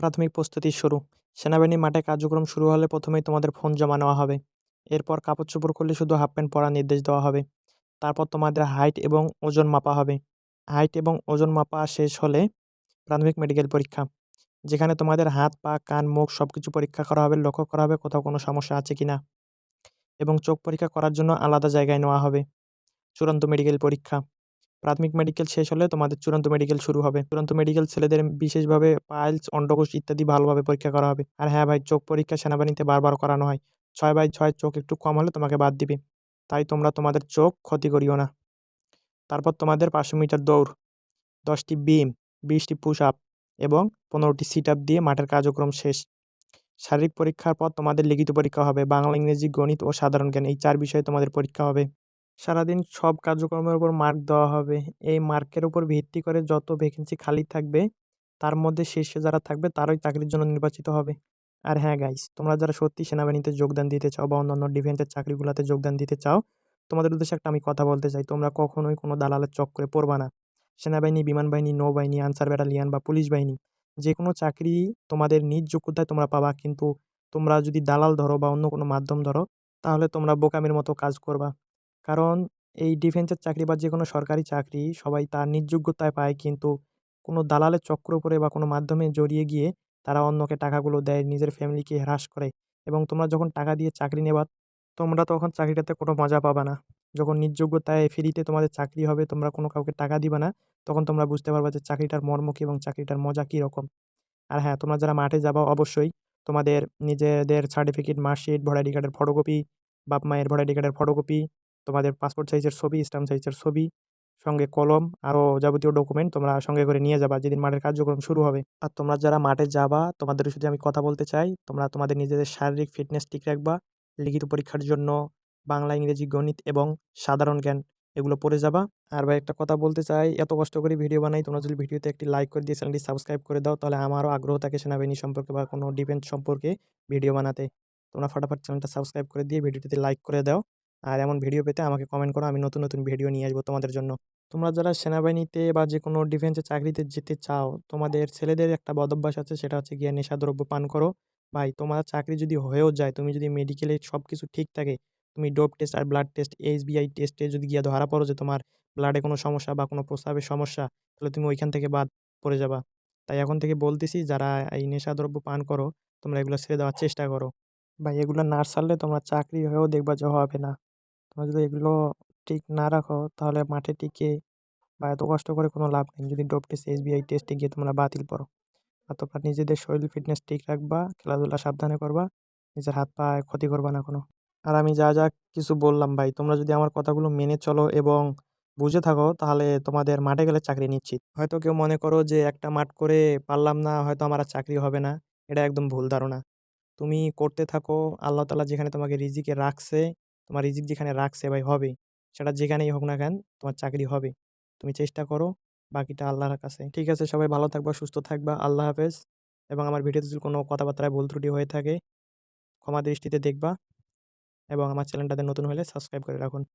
প্রাথমিক প্রস্তুতি শুরু। সেনাবাহিনী মাঠে কার্যক্রম শুরু হলে প্রথমেই তোমাদের ফোন জমা নেওয়া হবে। এরপর কাপড় চোপড় খুললে শুধু হাফ প্যান্ট পরার নির্দেশ দেওয়া হবে। তারপর তোমাদের হাইট এবং ওজন মাপা হবে। হাইট এবং ওজন মাপা শেষ হলে প্রাথমিক মেডিকেল পরীক্ষা। যেখানে তোমাদের হাত, পা, কান, মুখ সব কিছু পরীক্ষা করা হবে, লক্ষ্য করা হবে কোথাও কোনো সমস্যা আছে কি না এবং চোখ পরীক্ষা করার জন্য আলাদা জায়গায় নেওয়া হবে। চূড়ান্ত মেডিকেল পরীক্ষা। প্রাথমিক মেডিকেল শেষ হলে তোমাদের চূড়ান্ত মেডিকেল শুরু হবে। চূড়ান্ত মেডিকেল ছেলেদের বিশেষভাবে পাইলস অন্ডকোষ ইত্যাদি ভালোভাবে পরীক্ষা করা হবে। আর হ্যাঁ ভাই, চোখ পরীক্ষা সেনাবাহিনীতে বারবার করানো হয়। ছয় বাই ছয় চোখ একটু কম হলে তোমাকে বাদ দিবে। তাই তোমরা তোমাদের চোখ ক্ষতি করিও না। তারপর তোমাদের পাঁচশো মিটার দৌড়, দশটি বিম বিশটি পুশ আপ এবং পনেরোটি সিট আপ দিয়ে মাঠের কার্যক্রম শেষ। শারীরিক পরীক্ষার পর তোমাদের লিখিত পরীক্ষা হবে। বাংলা, ইংরেজি, গণিত ও সাধারণ জ্ঞান এই চার বিষয়ে তোমাদের পরীক্ষা হবে। সারাদিন সব কার্যক্রমের উপর মার্ক দেওয়া হবে। এই মার্কের উপর ভিত্তি করে যত ভ্যাকেন্সি খালি থাকবে, তার মধ্যে শীর্ষে যারা থাকবে, তারাই চাকরির জন্য নির্বাচিত হবে। আর হ্যাঁ গাইস তোমরা যারা সত্যি সেনাবাহিনীতে যোগদান দিতে চাও বা অন্যান্য ডিফেন্সের চাকরিগুলোতে যোগদান দিতে চাও, তোমাদের উদ্দেশ্যে একটা আমি কথা বলতে চাই। তোমরা কখনোই কোনো দালালের চক্করে পড়বা না। সেনাবাহিনী, বিমান বাহিনী, নৌবাহিনী, আনসার ব্যাটালিয়ান বা পুলিশ বাহিনী যে কোনো চাকরি তোমাদের নিজ যোগ্যতায় তোমরা পাবা, কিন্তু তোমরা যদি দালাল ধরো বা অন্য কোনো মাধ্যম ধরো, তাহলে তোমরা বোকামির মতো কাজ করবা। কারণ এই ডিফেন্সের চাকরি বা যে কোনো সরকারি চাকরি সবাই তার নিজ যোগ্যতায় পায় কিন্তু কোনো দালালের চক্র উপরে বা কোনো মাধ্যমে জড়িয়ে গিয়ে তারা অন্যকে টাকাগুলো দেয়, নিজের ফ্যামিলিকে হ্রাস করে এবং তোমরা যখন টাকা দিয়ে চাকরি নেবা, তোমরা তখন চাকরিটাতে কোনো মজা পাবা না। যখন নিজ যোগ্যতায় ফ্রিতে তোমাদের চাকরি হবে, তোমরা কোনো কাউকে টাকা দিবা না, তখন তোমরা বুঝতে পারবা যে চাকরিটার মর্ম কী এবং চাকরিটার মজা কী রকম আর হ্যাঁ তোমরা যারা মাঠে যাবা, অবশ্যই তোমাদের নিজেদের সার্টিফিকেট মার্কশিট ভোটার কার্ডের ফটোকপি বাপ মায়ের ভোটার কার্ডের ফটোকপি তোমাদের পাসপোর্ট সাইজের ছবি স্ট্যাম্প সাইজের ছবি, সঙ্গে কলম আরও যাবতীয় ডকুমেন্ট তোমরা সঙ্গে করে নিয়ে যাবা যেদিন মাঠের কার্যক্রম শুরু হবে। আর তোমরা যারা মাঠে যাবা, তোমাদের সাথে আমি কথা বলতে চাই, তোমরা তোমাদের নিজেদের শারীরিক ফিটনেস ঠিক রাখবা, লিখিত পরীক্ষার জন্য বাংলা, ইংরেজি, গণিত এবং সাধারণ জ্ঞান এগুলো পড়ে যাবা। আর ভাই একটা কথা বলতে চাই, এত কষ্ট করে ভিডিও বানাই, তোমরা যদি ভিডিওতে একটি লাইক করে দিয়ে চ্যানেলটি সাবস্ক্রাইব করে দাও, তাহলে আমারও আগ্রহ থাকে সেনাবাহিনী সম্পর্কে বা কোনো ডিফেন্স সম্পর্কে ভিডিও বানাতে। তোমরা ফটাফট চ্যানেলটা সাবস্ক্রাইব করে দিয়ে ভিডিওটিতে লাইক করে দাও। আর এমন ভিডিও পেতে আমাকে কমেন্ট করো, আমি নতুন নতুন ভিডিও নিয়ে আসব তোমাদের জন্য। তোমরা যারা সেনাবাহিনীতে বা যে কোনো ডিফেন্সের চাকরিতে যেতে চাও, তোমাদের ছেলেদের একটা বদ অভ্যাস আছে, সেটা হচ্ছে গিয়ে নেশাদ্রব্য পান করো। ভাই, তোমার চাকরি যদি হয়েও যায়, তুমি যদি মেডিকেলে সব কিছু ঠিক থাকে, তুমি ডোপ টেস্ট আর ব্লাড টেস্ট এসবিআই টেস্টে যদি গিয়ে ধরা পড়ো যে তোমার ব্লাডে কোনো সমস্যা বা কোনো প্রস্রাবের সমস্যা, তাহলে তুমি ওইখান থেকে বাদ পড়ে যাবা। তাই এখন থেকে বলতেছি, যারা এই নেশাদ্রব্য পান করো, তোমরা এগুলো ছেড়ে দেওয়ার চেষ্টা করো। ভাই, এগুলো না ছাড়লে তোমরা চাকরি হয়েও দেখবা যে হবে না। তোমরা যদি এগুলো ঠিক না রাখো, তাহলে মাঠে টিকে বা এত কষ্ট করে কোনো লাভ নেই। যদি ডোপ টেস্ট, এসবিআই টেস্টে গিয়ে তোমরা বাতিল করো। আর তোমরা নিজেদের শরীর, ফিটনেস ঠিক রাখবা, খেলাধুলা সাবধানে করবা, নিজের হাত পা ক্ষতি করবা না কোনো। আর আমি যা যা কিছু বললাম ভাই, তোমরা যদি আমার কথাগুলো মেনে চলো এবং বুঝে থাকো, তাহলে তোমাদের মাঠে গেলে চাকরি নিশ্চিত। হয়তো কেউ মনে করো যে একটা মাঠ করে পারলাম না, হয়তো আমার চাকরি হবে না। এটা একদম ভুল ধারণা। তুমি করতে থাকো, আল্লাহ তালা যেখানে তোমাকে রিজিকে রাখছে তোমার রিজিক যেখানে রাখছে ভাই হবে, সেটা যেখানেই হোক না কেন তোমার চাকরি হবে। তুমি চেষ্টা করো, বাকিটা আল্লাহর কাছে। ঠিক আছে, সবাই ভালো থাকবা, সুস্থ থাকবা, আল্লাহ হাফেজ। এবং আমার ভিডিওতে যদি কোনো কথাবার্তায় ভুল ত্রুটি হয়ে থাকে, ক্ষমা দৃষ্টিতে দেখবা। এবং আমার চ্যানেলটাতে নতুন হলে সাবস্ক্রাইব করে রাখুন।